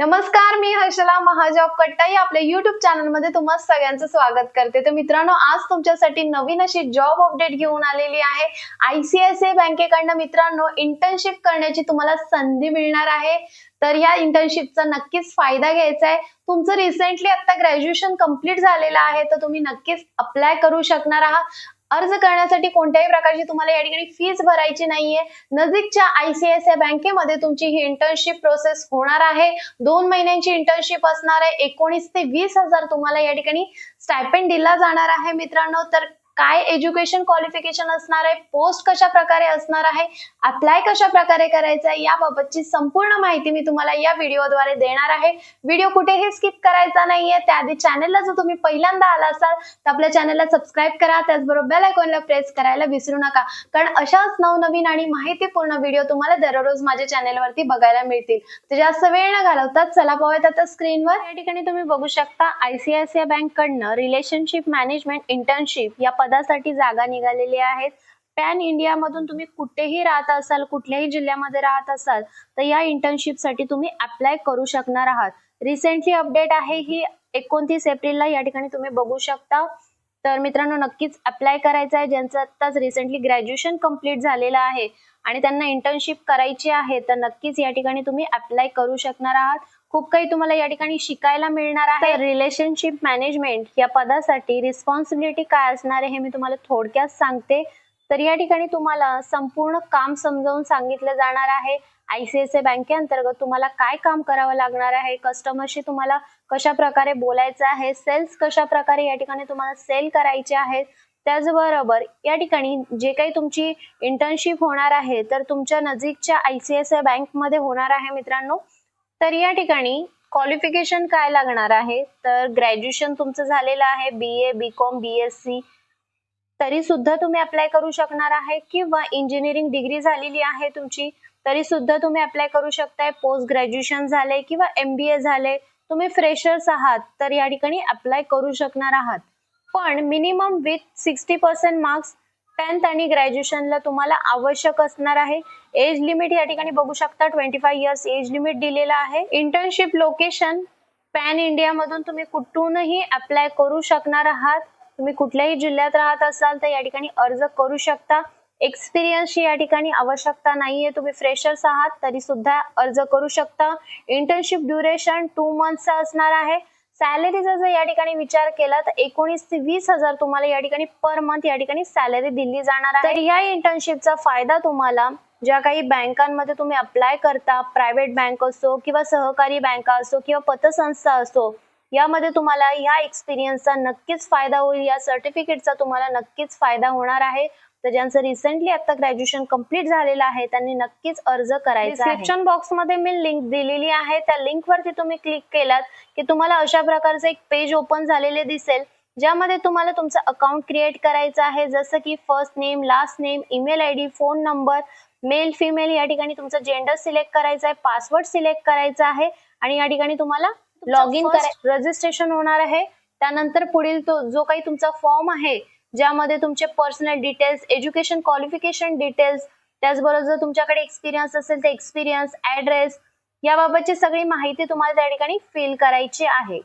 नमस्कार मी हर्षला महाजॉब कट्टाई. आपल्या युट्यूब चॅनलमध्ये तुम्हा सगळ्यांचं स्वागत करते. तर मित्रांनो आज तुमच्यासाठी नवीन अशी जॉब अपडेट घेऊन आलेली आहे. आयसीआयसीआय बँकेकडनं मित्रांनो इंटर्नशिप करण्याची तुम्हाला संधी मिळणार आहे. तर या इंटर्नशिपचा नक्कीच फायदा घ्यायचा आहे. तुमचं रिसेंटली आता ग्रॅज्युएशन कंप्लीट झालेलं आहे. तर तुम्ही नक्कीच अप्लाय करू शकणार आहात. अर्ज करण्यासाठी कोणत्याही प्रकारची तुम्हाला या ठिकाणी फीज भरायची नाहीये. नजीकच्या आयसीआयसीआय बँकेमध्ये तुमची ही इंटर्नशिप प्रोसेस होणार आहे. दोन महिन्यांची इंटर्नशिप असणार आहे. एकोणीस ते वीस हजार तुम्हाला या ठिकाणी स्टायपेंड दिला जाणार आहे मित्रांनो. तर काय एज्युकेशन क्वालिफिकेशन असणार आहे पोस्ट कशा प्रकारे असणार आहे अप्लाय कशा प्रकारे करायचं आहे याबाबतची संपूर्ण माहिती मी तुम्हाला या व्हिडिओद्वारे देणार आहे. व्हिडिओ कुठेही स्किप करायचा नाहीये त्याआधी चॅनलला जर तुम्ही पहिल्यांदा आला असाल तर आपल्या चॅनलला सबस्क्राईब करा त्याचबरोबर बेल आयकॉनला प्रेस करायला विसरू नका. कारण अशाच नवनवीन आणि माहितीपूर्ण व्हिडिओ तुम्हाला दररोज माझ्या चॅनलवरती बघायला मिळतील. तर जास्त वेळ न घालवतात चला पाहूयात आता स्क्रीनवर या ठिकाणी तुम्ही बघू शकता आयसीआयसीआय बँक कडनं रिलेशनशिप मॅनेजमेंट इंटर्नशिप या पदासाठी जागा निघालेली आहेत. पॅन इंडिया मधून तुम्ही कुठेही राहत असाल कुठल्याही जिल्ह्यामध्ये राहत असाल तर या इंटर्नशिपसाठी तुम्ही अप्लाय करू शकणार आहात. रिसेंटली अपडेट आहे ही एकोणतीस एप्रिलला या ठिकाणी तुम्ही बघू शकता. तर मित्रांनो नक्कीच अप्लाय करायचं आहे. ज्यांचं आत्ताच रिसेंटली ग्रॅज्युएशन कंप्लीट झालेलं आहे आणि त्यांना इंटर्नशिप करायची आहे तर नक्कीच या ठिकाणी तुम्ही अप्लाय करू शकणार आहात. खूप काही तुम्हाला या ठिकाणी शिकायला मिळणार आहे. रिलेशनशिप मॅनेजमेंट या पदासाठी रिस्पॉन्सिबिलिटी काय असणार आहे हे मी तुम्हाला थोडक्यात सांगते. तर या ठिकाणी तुम्हाला संपूर्ण काम समजावून सांगितलं जाणार आहे. आयसीआयसीआय बँकेअंतर्गत तुम्हाला काय काम करावं लागणार आहे? कस्टमरशी तुम्हाला कशा प्रकारे बोलायचं आहे? सेल्स कशा प्रकारे या ठिकाणी तुम्हाला सेल करायचे आहेत? त्याचबरोबर या ठिकाणी जे काही तुमची इंटर्नशिप होणार आहे तर तुमच्या नजीकच्या आयसीआयसीआय बँकमध्ये होणार आहे मित्रांनो. तर या ठिकाणी क्वालिफिकेशन काय लागणार आहे? तर ग्रॅज्युएशन तुमचं झालेलं आहे. B A B com B S C तरी सुद्धा तुम्ही अप्लाय करू शकणार आहे किंवा इंजिनिअरिंग डिग्री झालेली आहे तुमची तरी सुद्धा तुम्ही अप्लाय करू शकताय. पोस्ट ग्रॅज्युएशन झाले किंवा एमबीए झाले तुम्ही फ्रेशर्स आहात तर या ठिकाणी अप्लाय करू शकणार आहात. पण minimum with sixty percent marks tenth आणि ग्रॅज्युएशनला तुम्हाला आवश्यक असणार आहे. एज लिमिट या ठिकाणी बघू शकता twenty five years age limit दिलेला आहे. इंटर्नशिप लोकेशन पॅन इंडिया मधून तुम्ही कुठूनही अप्लाय करू शकणार आहात. तुम्ही कुठल्याही जिल्ह्यात राहत असाल तर या ठिकाणी अर्ज करू शकता. एक्सपिरियन्सची या ठिकाणी आवश्यकता नाहीये. तुम्ही फ्रेशर्स आहात तरी सुद्धा अर्ज करू शकता. इंटर्नशिप ड्युरेशन टू मंथचा असणार आहे. सॅलरीचा जर या ठिकाणी विचार केला तर एकोणीस ते वीस हजार तुम्हाला या ठिकाणी पर मंथ या ठिकाणी सॅलरी दिली जाणार आहे. तर या इंटर्नशिपचा फायदा तुम्हाला ज्या काही बँकांमध्ये तुम्ही अप्लाय करता प्रायव्हेट बँक असो किंवा सहकारी बँका असो किंवा पतसंस्था असो यामध्ये तुम्हाला या एक्सपिरियन्सचा नक्कीच फायदा होईल. या सर्टिफिकेटचा तुम्हाला नक्कीच फायदा होणार आहे. तर ज्यांचं रिसेंटली आता ग्रॅज्युएशन कंप्लीट झालेलं आहे त्यांनी नक्कीच अर्ज करायचा डिस्क्रिप्शन बॉक्समध्ये मी लिंक दिलेली आहे. त्या लिंकवरती तुम्ही क्लिक केलात की तुम्हाला अशा प्रकारचं एक पेज ओपन झालेले दिसेल ज्यामध्ये तुम्हाला तुमचं अकाउंट क्रिएट करायचं आहे. जसं की first name last name email I D phone number male female या ठिकाणी तुमचं जेंडर सिलेक्ट करायचं आहे पासवर्ड सिलेक्ट करायचा आहे. आणि या ठिकाणी तुम्हाला लॉग इन कराय रजिस्ट्रेशन होणार आहे. त्यानंतर पुढील तो जो काही तुमचा फॉर्म आहे ज्यामध्ये तुमचे personal details education qualification details त्याचबरोबर जर तुमच्याकडे एक्सपिरियन्स असेल तर एक्सपिरियन्स ऍड्रेस याबाबतची सगळी माहिती तुम्हाला त्या ठिकाणी फिल करायची आहे.